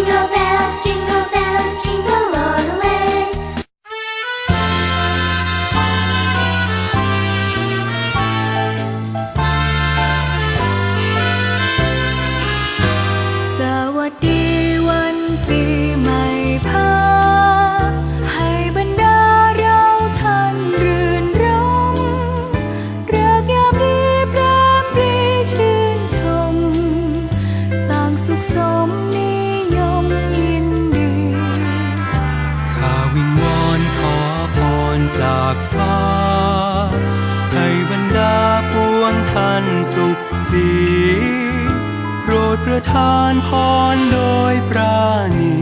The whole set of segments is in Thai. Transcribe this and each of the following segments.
jingle bell. ท่านสุขสีโปรดประทานพรโดยปราณี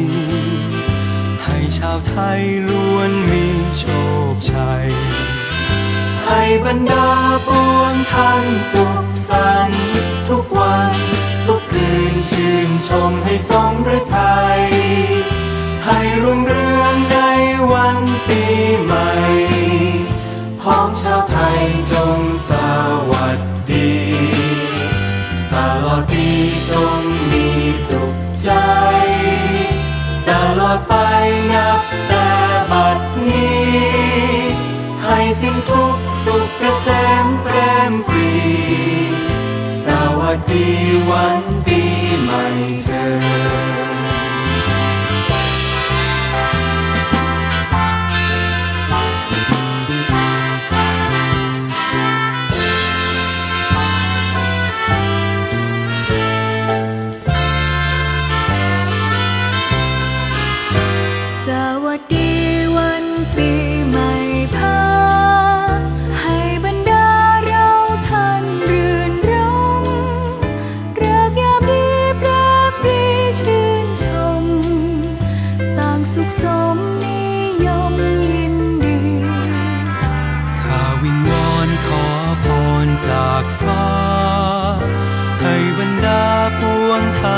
ให้ชาวไทยล้วนมีโชคชัย ให้บรรดาปวงท่านสุขสันต์ทุกวัน ทุกคืนชื่นชมให้สมฤทัยให้รุ่งเรืองในวันปีใหม่พร้อมชาวไทยจ สวัสดีวันปีใหม่เธอ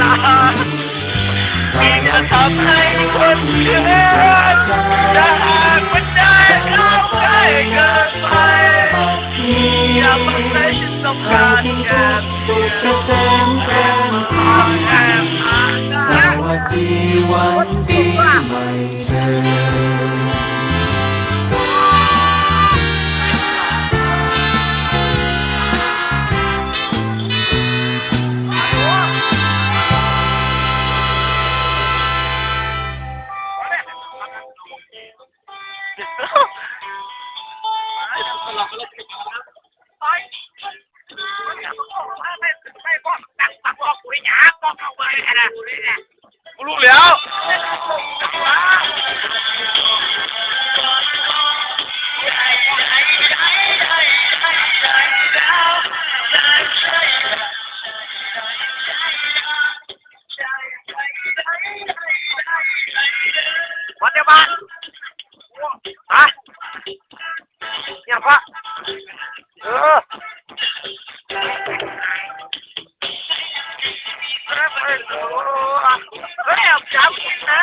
ตาเพียงจะทำให้คนเชื่อจะหากมันได้เข้าใกล้เกินไปอย่ามาให้ฉันต้องการสิ้นแกทุกสุขเกษมแปรมปรีแอบอ่านสวัสดีวันปีใหม่เธอ กูรู้แล้ววันเเฮ้ยเฮ้ยเฮ้ยเอาจับกินนะ